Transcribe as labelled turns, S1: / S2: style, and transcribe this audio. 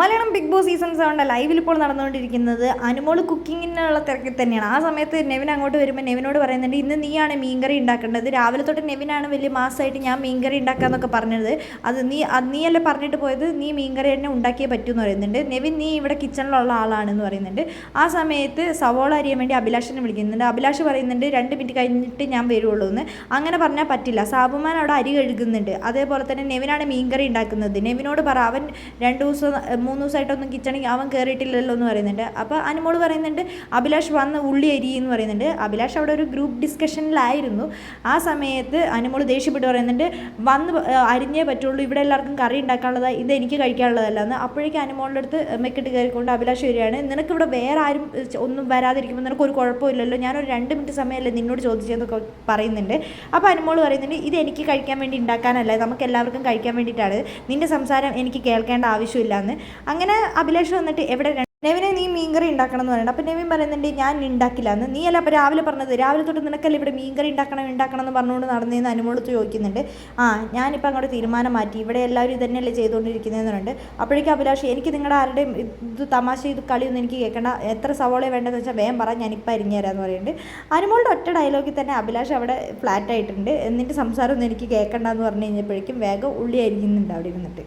S1: Malayalam Bigg Boss season സെവന്റെ ലൈവിൽ ഇപ്പോൾ നടന്നുകൊണ്ടിരിക്കുന്നത് അനുമോൾ കുക്കിങ്ങിനുള്ള തിരക്കിൽ തന്നെയാണ്. ആ സമയത്ത് നെവിൻ അങ്ങോട്ട് വരുമ്പോൾ നെവിനോട് പറയുന്നുണ്ട് ഇന്ന് നീയാണ് മീൻകറി ഉണ്ടാക്കേണ്ടത്. രാവിലെ തൊട്ട് നെവിനാണ് വലിയ മാസമായിട്ട് ഞാൻ മീൻകറി ഉണ്ടാക്കാമെന്നൊക്കെ പറഞ്ഞത്. അത് നീ അത് നീയല്ലേ പറഞ്ഞിട്ട് പോയത്? നീ മീൻകറി തന്നെ ഉണ്ടാക്കിയേ പറ്റൂ എന്ന് പറയുന്നുണ്ട്. നെവിൻ നീ ഇവിടെ കിച്ചണിലുള്ള ആളാണെന്ന് പറയുന്നുണ്ട്. ആ സമയത്ത് സവോള അറിയാൻ വേണ്ടി അഭിലാഷിനെ വിളിക്കുന്നുണ്ട്. അഭിലാഷ് പറയുന്നുണ്ട് രണ്ട് മിനിറ്റ് കഴിഞ്ഞിട്ട് ഞാൻ വരുള്ളൂ എന്ന്. അങ്ങനെ പറഞ്ഞാൽ പറ്റില്ല. സാബുമാൻ അവിടെ അരി കഴുകുന്നുണ്ട്. അതേപോലെ തന്നെ നെവിനാണ് മീൻകറി ഉണ്ടാക്കുന്നത്. നെവിനോട് പറ അവൻ രണ്ട് ദിവസം മൂന്ന് ദിവസമായിട്ടൊന്നും കിച്ചണിൽ അവൻ കയറിയിട്ടില്ലല്ലോ എന്ന് പറയുന്നുണ്ട്. അപ്പോൾ അനുമോൾ പറയുന്നുണ്ട് അഭിലാഷ് വന്ന് ഉള്ളി അരി എന്ന് പറയുന്നുണ്ട്. അഭിലാഷ് അവിടെ ഒരു ഗ്രൂപ്പ് ഡിസ്കഷനിലായിരുന്നു ആ സമയത്ത് അനുമോൾ ദേഷ്യപ്പെട്ട് പറയുന്നുണ്ട് വന്ന് അരിഞ്ഞേ പറ്റുള്ളൂ. ഇവിടെ എല്ലാവർക്കും കറി ഉണ്ടാക്കാനുള്ളതാണ് ഇത് എനിക്ക് കഴിക്കാനുള്ളതല്ല. എന്ന് അപ്പോഴേക്കും അനുമോളുടെ അടുത്ത് മെക്കിട്ട് കയറിക്കൊണ്ട് അഭിലാഷ് വരികയാണ്. നിനക്ക് ഇവിടെ വേറെ ആരും ഒന്നും വരാതിരിക്കുമ്പോൾ നിനക്ക് ഒരു കുഴപ്പമില്ലല്ലോ. ഞാനൊരു രണ്ട് മിനിറ്റ് സമയമല്ലേ നിന്നോട് ചോദിച്ചതെന്നൊക്കെ പറയുന്നുണ്ട്. അപ്പോൾ അനുമോൾ പറയുന്നുണ്ട് ഇത് എനിക്ക് കഴിക്കാൻ വേണ്ടി ഉണ്ടാക്കാനല്ല. നമുക്ക് എല്ലാവർക്കും കഴിക്കാൻ വേണ്ടിയിട്ടാണ്. നിന്റെ സംസാരം എനിക്ക് കേൾക്കേണ്ട ആവശ്യമില്ല എന്ന് അങ്ങനെ അഭിലാഷ് വന്നിട്ട് എവിടെ നെവിനെ നീ മീൻകറി ഉണ്ടാക്കണം എന്ന് പറയുന്നത് അപ്പം നെവിൻ പറയുന്നുണ്ട് ഞാൻ ഉണ്ടാക്കില്ല എന്ന്. നീ അല്ല അപ്പോൾ രാവിലെ പറഞ്ഞത് രാവിലെ തൊട്ട് നിനക്കല്ല ഇവിടെ മീൻകറി ഉണ്ടാക്കണം ഉണ്ടാക്കണം എന്ന് പറഞ്ഞുകൊണ്ട് നടന്നതെന്ന് അനുമോളത്ത് ചോദിക്കുന്നുണ്ട്. ആ ഞാനിപ്പോൾ അങ്ങോട്ട് തീരുമാനം മാറ്റി. ഇവിടെ എല്ലാവരും ഇത് തന്നെയല്ലേ ചെയ്തുകൊണ്ടിരിക്കുന്നതെന്ന് പറയുന്നുണ്ട് അപ്പോഴേക്കും അഭിലാഷ് എനിക്ക് നിങ്ങളുടെ ആരുടെയും ഇത് തമാശ ഇത് കളിയൊന്നും എനിക്ക് കേൾക്കണ്ട എത്ര സവോള വേണ്ടതെന്ന് വെച്ചാൽ വേഗം പറ ഞാനിപ്പോൾ അരിഞ്ഞു തരാമെന്ന് പറയുന്നുണ്ട്. അനുമോളുടെ ഒറ്റ ഡയലോഗിൽ തന്നെ അഭിലാഷ് അവിടെ ഫ്ലാറ്റ് ആയിട്ടുണ്ട് എന്നിട്ട് സംസാരമൊന്നും എനിക്ക് കേൾക്കണ്ടെന്ന് പറഞ്ഞു കഴിഞ്ഞപ്പോഴേക്കും വേഗം ഉള്ളി അരിയുന്നുണ്ട് അവിടെ ഇരുന്നിട്ട്.